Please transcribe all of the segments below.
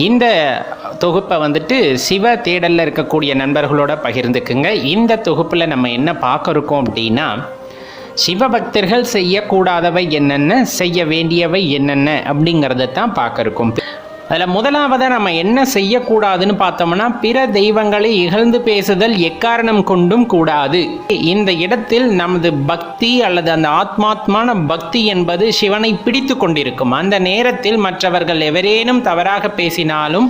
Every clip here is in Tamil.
இந்த தொகுப்பை வந்துட்டு சிவ தேடலில் இருக்கக்கூடிய நண்பர்களோட பகிர்ந்துக்குங்க. இந்த தொகுப்பில் நம்ம என்ன பார்க்க இருக்கோம் அப்படின்னா சிவபக்தர்கள் செய்யக்கூடாதவை என்னென்ன செய்ய வேண்டியவை என்னென்ன அப்படிங்கிறத தான் பார்க்க அதில் முதலாவதாக நம்ம என்ன செய்யக்கூடாதுன்னு பார்த்தோம்னா பிற தெய்வங்களை இகழ்ந்து பேசுதல் எக்காரணம் கொண்டும் கூடாது. இந்த இடத்தில் நமது பக்தி அல்லது அந்த ஆத்மாத்மான பக்தி என்பது சிவனை பிடித்து கொண்டிருக்கும். அந்த நேரத்தில் மற்றவர்கள் எவரேனும் தவறாக பேசினாலும்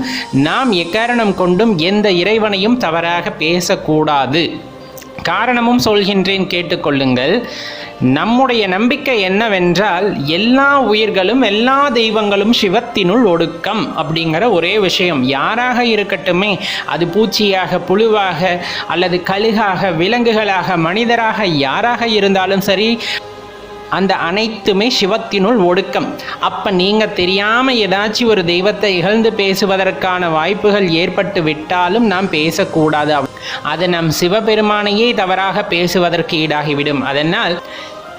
நாம் எக்காரணம் கொண்டும் எந்த இறைவனையும் தவறாக பேசக்கூடாது. காரணமும் சொல்கின்றேன் கேட்டுக்கொள்ளுங்கள். நம்முடைய நம்பிக்கை என்னவென்றால் எல்லா உயிர்களும் எல்லா தெய்வங்களும் சிவத்தினுள் ஒடுக்கம் அப்படிங்கிற ஒரே விஷயம். யாராக இருக்கட்டுமே அது பூச்சியாக புழுவாக அல்லது கழுகாக விலங்குகளாக மனிதராக யாராக இருந்தாலும் சரி அந்த அனைத்துமே சிவத்தினுள் ஒடுக்கம். அப்போ நீங்கள் தெரியாமல் ஏதாச்சும் ஒரு தெய்வத்தை இகழ்ந்து பேசுவதற்கான வாய்ப்புகள் ஏற்பட்டு விட்டாலும் நாம் பேசக்கூடாது. அது நம் சிவபெருமானையே தவறாக பேசுவதற்கு ஈடாகிவிடும். அதனால்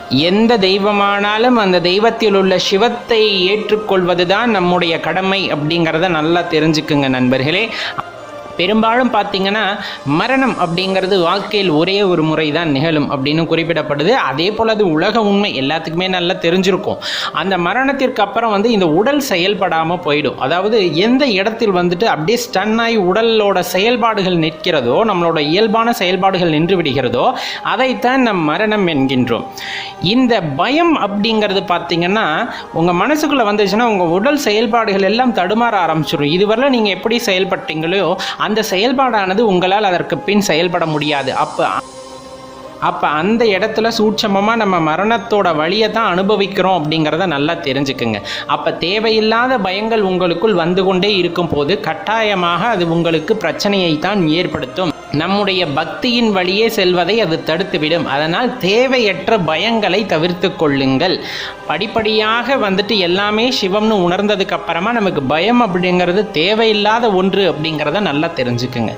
எந்த தெய்வமானாலும் அந்த தெய்வத்தில் உள்ள சிவத்தை ஏற்றுக்கொள்வதுதான் நம்முடைய கடமை அப்படிங்கிறத நல்லா தெரிஞ்சுக்குங்க நண்பர்களே. பெரும்பாலும் பார்த்தீங்கன்னா மரணம் அப்படிங்கிறது வாழ்க்கையில் ஒரே ஒரு முறை தான் நிகழும் அப்படின்னு குறிப்பிடப்படுது. அதே போல் அது உலக உண்மை எல்லாத்துக்குமே நல்லா தெரிஞ்சிருக்கும். அந்த மரணத்திற்கு அப்புறம் வந்து இந்த உடல் செயல்படாமல் போயிடும். அதாவது எந்த இடத்தில் வந்துட்டு அப்படியே ஸ்டன் ஆகி உடலோட செயல்பாடுகள் நிற்கிறதோ நம்மளோட இயல்பான செயல்பாடுகள் நின்று விடுகிறதோ அதைத்தான் நம் மரணம் என்கின்றோம். இந்த பயம் அப்படிங்கிறது பார்த்தீங்கன்னா உங்கள் மனசுக்குள்ளே வந்துச்சுன்னா உங்கள் உடல் செயல்பாடுகள் எல்லாம் தடுமாற ஆரம்பிச்சிடும் இதுவரை நீங்கள் எப்படி செயல்பட்டீங்களோ அந்த செயல்பாடானது உங்களால் அதற்கு பின் செயல்பட முடியாது. அப்போ அப்போ அந்த இடத்துல சூட்சமமாக நம்ம மரணத்தோட வழியை தான் அனுபவிக்கிறோம் அப்படிங்கிறத நல்லா தெரிஞ்சுக்குங்க. அப்போ தேவையில்லாத பயங்கள் உங்களுக்குள் வந்து கொண்டே இருக்கும் போது கட்டாயமாக அது உங்களுக்கு பிரச்சனையை தான் ஏற்படுத்தும். நம்முடைய பக்தியின் வழியே செல்வதை அது தடுத்துவிடும். அதனால் தேவையற்ற பயங்களை தவிர்த்து கொள்ளுங்கள். படிப்படியாக வந்துட்டு எல்லாமே சிவம்னு உணர்ந்ததுக்கு அப்புறமா நமக்கு பயம் அப்படிங்கிறது தேவையில்லாத ஒன்று அப்படிங்கிறத நல்லா தெரிஞ்சுக்குங்க.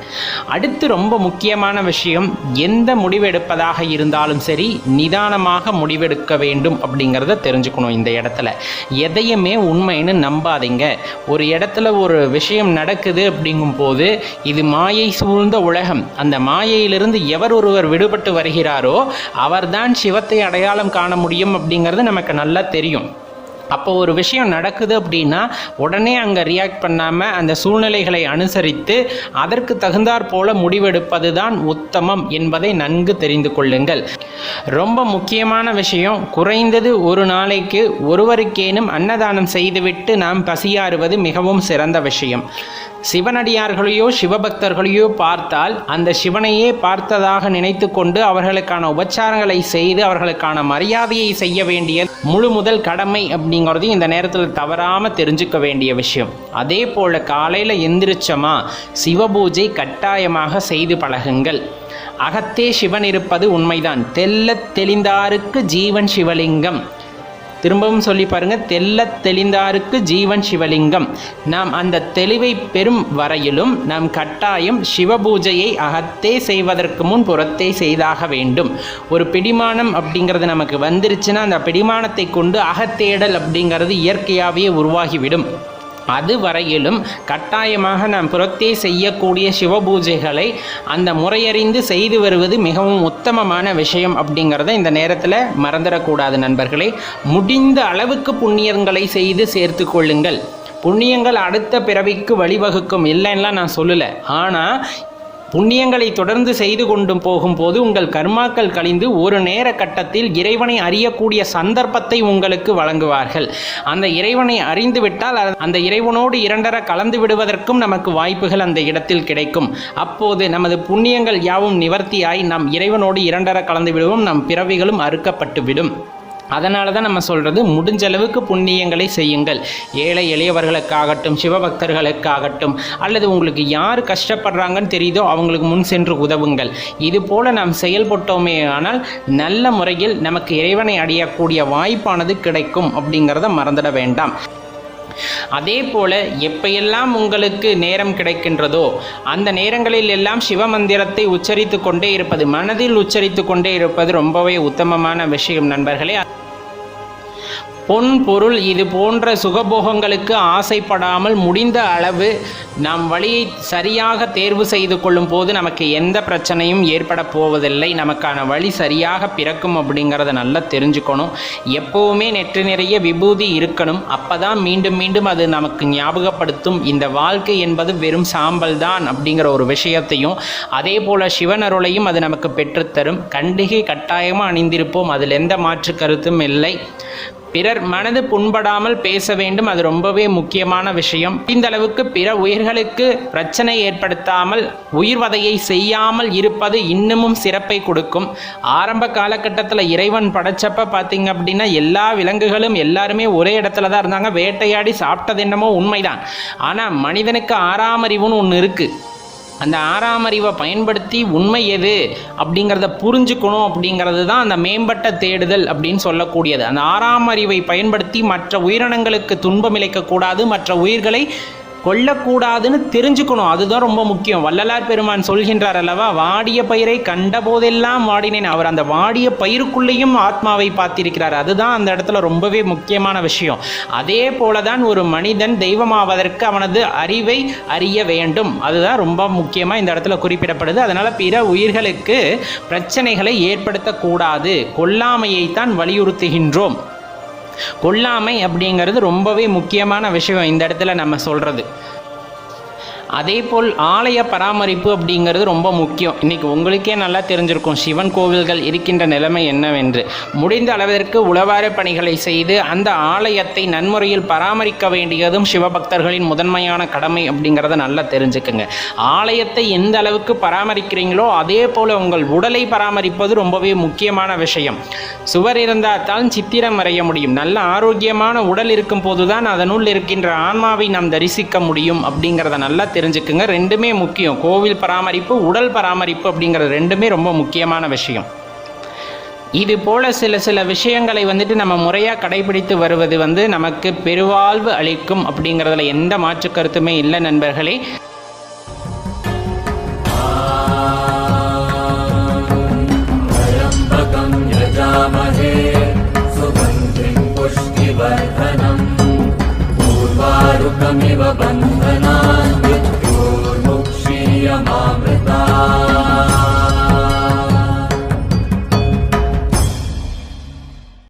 அடுத்து ரொம்ப முக்கியமான விஷயம் எந்த முடிவெடுப்பதாக இருந்தாலும் சரி நிதானமாக முடிவெடுக்க வேண்டும் அப்படிங்கிறத தெரிஞ்சுக்கணும் இந்த இடத்துல. எதையுமே உண்மைன்னு நம்பாதீங்க. ஒரு இடத்துல ஒரு விஷயம் நடக்குது அப்படிங்கும் போது இது மாயை சூழ்ந்த உலகம். அந்த மாயையிலிருந்து எவர் ஒருவர் விடுபட்டு வருகிறாரோ அவர்தான் சிவத்தை அடையாளம் காண முடியும் அப்படிங்கிறது நமக்கு நல்லா தெரியும். அப்போ ஒரு விஷயம் நடக்குது அப்படின்னா உடனே அங்கே ரியாக்ட் பண்ணாமல் அந்த சூழ்நிலைகளை அனுசரித்து அதற்கு தகுந்தாற் போல முடிவெடுப்பது தான் உத்தமம் என்பதை நன்கு தெரிந்து கொள்ளுங்கள். ரொம்ப முக்கியமான விஷயம் குறைந்தது ஒரு நாளைக்கு ஒருவருக்கேனும் அன்னதானம் செய்துவிட்டு நாம் பசியாறுவது மிகவும் சிறந்த விஷயம். சிவனடியார்களையோ சிவபக்தர்களையோ பார்த்தால் அந்த சிவனையே பார்த்ததாக நினைத்து கொண்டு அவர்களுக்கான உபச்சாரங்களை செய்து அவர்களுக்கான மரியாதையை செய்ய வேண்டிய முழு முதல் கடமை அப்படிங்கிறதையும் இந்த நேரத்தில் தவறாமல் தெரிஞ்சுக்க வேண்டிய விஷயம். அதே போல் காலையில் எந்திரிச்சோமா சிவபூஜை கட்டாயமாக செய்து பழகுங்கள். அகத்தே சிவன் இருப்பது உண்மைதான். தெல்ல தெளிந்தாருக்கு ஜீவன் சிவலிங்கம். திரும்பவும் சொல்லி பாருங்க தெல்ல தெளிந்தாருக்கு ஜீவன் சிவலிங்கம். நாம் அந்த தெளிவை பெறும் வரையிலும் நாம் கட்டாயம் சிவபூஜையை அகத்தே செய்வதற்கு முன் புறத்தே செய்தாக வேண்டும். ஒரு பிடிமானம் அப்படிங்கிறது நமக்கு வந்துருச்சுன்னா அந்த பிடிமானத்தை கொண்டு அகத்தேடல் அப்படிங்கிறது இயற்கையாகவே உருவாகிவிடும். அதுவரையிலும் கட்டாயமாக நாம் புறத்தே செய்யக்கூடிய சிவபூஜைகளை அந்த முறையறிந்து செய்து வருவது மிகவும் உத்தமமான விஷயம் அப்படிங்கிறத இந்த நேரத்தில் மறந்துடக்கூடாது நண்பர்களே. முடிந்த அளவுக்கு புண்ணியங்களை செய்து சேர்த்து கொள்ளுங்கள். புண்ணியங்கள் அடுத்த பிறவிக்கு வழிவகுக்கும் இல்லைன்னா நான் சொல்லலை. ஆனால் புண்ணியங்களை தொடர்ந்து செய்து கொண்டும் போகும்போது உங்கள் கர்மாக்கள் கழிந்து ஒரு நேர கட்டத்தில் இறைவனை அறியக்கூடிய சந்தர்ப்பத்தை உங்களுக்கு வழங்குவார்கள். அந்த இறைவனை அறிந்துவிட்டால் அந்த இறைவனோடு இரண்டர கலந்து விடுவதற்கும் நமக்கு வாய்ப்புகள் அந்த இடத்தில் கிடைக்கும். அப்போது நமது புண்ணியங்கள் யாவும் நிவர்த்தியாய் நாம் இறைவனோடு இரண்டர கலந்து விடுவோம். நம் பிறவிகளும் அறுக்கப்பட்டு விடும் அதனால தான் நம்ம சொல்கிறது முடிஞ்ச அளவுக்கு புண்ணியங்களை செய்யுங்கள். ஏழை எளியவர்களுக்காகட்டும் சிவபக்தர்களுக்காகட்டும் அல்லது உங்களுக்கு யார் கஷ்டப்படுறாங்கன்னு தெரியுதோ அவங்களுக்கு முன் சென்று உதவுங்கள். இது போல நாம் செயல்பட்டோமே ஆனால் நல்ல முறையில் நமக்கு இறைவனை அடையக்கூடிய வாய்ப்பானது கிடைக்கும் அப்படிங்கிறத மறந்துட வேண்டாம். அதே போல எப்பையெல்லாம் உங்களுக்கு நேரம் கிடைக்கின்றதோ அந்த நேரங்களில் எல்லாம் சிவமந்திரத்தை உச்சரித்து கொண்டே இருப்பது மனதில் உச்சரித்து கொண்டே இருப்பது ரொம்பவே உத்தமமான விஷயம் நண்பர்களே. பொன் பொருள் இது போன்ற சுகபோகங்களுக்கு ஆசைப்படாமல் முடிந்த அளவு நம் வழியை சரியாக தேர்வு செய்து கொள்ளும் போது நமக்கு எந்த பிரச்சனையும் ஏற்பட போவதில்லை. நமக்கான வழி சரியாக பிறக்கும் அப்படிங்கிறத நல்லா தெரிஞ்சுக்கணும். எப்போவுமே நெற்று நிறைய விபூதி இருக்கணும். அப்பதான் மீண்டும் மீண்டும் அது நமக்கு ஞாபகப்படுத்தும். இந்த வாழ்க்கை என்பது வெறும் சாம்பல் தான் அப்படிங்கிற ஒரு விஷயத்தையும் அதே போல் சிவன் அருளையும் அது நமக்கு பெற்றுத்தரும். கண்டிகை கட்டாயமாக அணிந்திருப்போம். அதில் எந்த மாற்று கருத்தும் இல்லை. பிறர் மனது புண்படாமல் பேச வேண்டும். அது ரொம்பவே முக்கியமான விஷயம். இந்த அளவுக்கு பிற உயிர்களுக்கு பிரச்சனை ஏற்படுத்தாமல் உயிர்வதையை செய்யாமல் இருப்பது இன்னமும் சிறப்பை கொடுக்கும். ஆரம்ப காலகட்டத்தில் இறைவன் படைச்சப்ப பார்த்தீங்க அப்படின்னா எல்லா விலங்குகளும் எல்லாருமே ஒரே இடத்துல தான் இருந்தாங்க. வேட்டையாடி சாப்பிட்டது என்னமோ உண்மைதான். ஆனால் மனிதனுக்கு ஆறாம் அறிவுன்னு ஒன்று இருக்குது அந்த ஆறாம் அறிவை பயன்படுத்தி உண்மை எது அப்படிங்கிறத புரிஞ்சுக்கணும் அப்படிங்கிறது தான் அந்த மேம்பட்ட தேடுதல் அப்படின்னு சொல்லக்கூடியது. அந்த ஆறாம் அறிவை பயன்படுத்தி மற்ற உயிரினங்களுக்கு துன்பம் இழைக்கக்கூடாது மற்ற உயிர்களை கொல்லக்கூடாதுன்னு தெரிஞ்சுக்கணும். அதுதான் ரொம்ப முக்கியம். வள்ளலார் பெருமான் சொல்கின்றார் அல்லவா வாடிய பயிரை கண்ட போதெல்லாம் வாடினேன். அவர் அந்த வாடிய பயிருக்குள்ளேயும் ஆத்மாவை பார்த்திருக்கிறார். அதுதான் அந்த இடத்துல ரொம்பவே முக்கியமான விஷயம். அதே போல தான் ஒரு மனிதன் தெய்வமாவதற்கு அவனது அறிவை அறிய வேண்டும். அதுதான் ரொம்ப முக்கியமாக இந்த இடத்துல குறிப்பிடப்படுது. அதனால் பிற உயிர்களுக்கு பிரச்சனைகளை ஏற்படுத்தக்கூடாது. கொல்லாமையை தான் வலியுறுத்துகின்றோம். கொல்லாமை அப்படிங்கிறது ரொம்பவே முக்கியமான விஷயம் இந்த இடத்துல நம்ம சொல்கிறது அதே போல் ஆலய பராமரிப்பு அப்படிங்கிறது ரொம்ப முக்கியம். இன்னைக்கு உங்களுக்கே நல்லா தெரிஞ்சிருக்கும் சிவன் கோவில்கள் இருக்கின்ற நிலைமை என்னவென்று. முடிந்த அளவிற்கு உளவார பணிகளை செய்து அந்த ஆலயத்தை நன்முறையில் பராமரிக்க வேண்டியதும் சிவபக்தர்களின் முதன்மையான கடமை அப்படிங்கிறத நல்லா தெரிஞ்சுக்குங்க. ஆலயத்தை எந்த அளவுக்கு பராமரிக்கிறீங்களோ அதே போல் உங்கள் உடலை பராமரிப்பது ரொம்பவே முக்கியமான விஷயம். சுவர் இருந்தால் தான் சித்திரம் வரைய முடியும். நல்ல ஆரோக்கியமான உடல் இருக்கும் போதுதான் அதனுள் இருக்கின்ற ஆன்மாவை நாம் தரிசிக்க முடியும் அப்படிங்கிறத நல்லா தெரிஞ்சுக்குங்க ரெண்டுமே முக்கியம் கோவில் பராமரிப்பு உடல் பராமரிப்பு அப்படிங்கிறது ரெண்டுமே ரொம்ப முக்கியமான விஷயம் இது போல சில சில விஷயங்களை வந்துட்டு நம்ம முறையாக கடைபிடித்து வருவது வந்து நமக்கு பெருவாழ்வு அளிக்கும் அப்படிங்கிறதுல எந்த மாற்று கருத்துமே இல்லை நண்பர்களே त्र्यम्बकं यजामहे सुगन्धिं पुष्टिवर्धनम् पूर्वारुकमिव बन्धनम्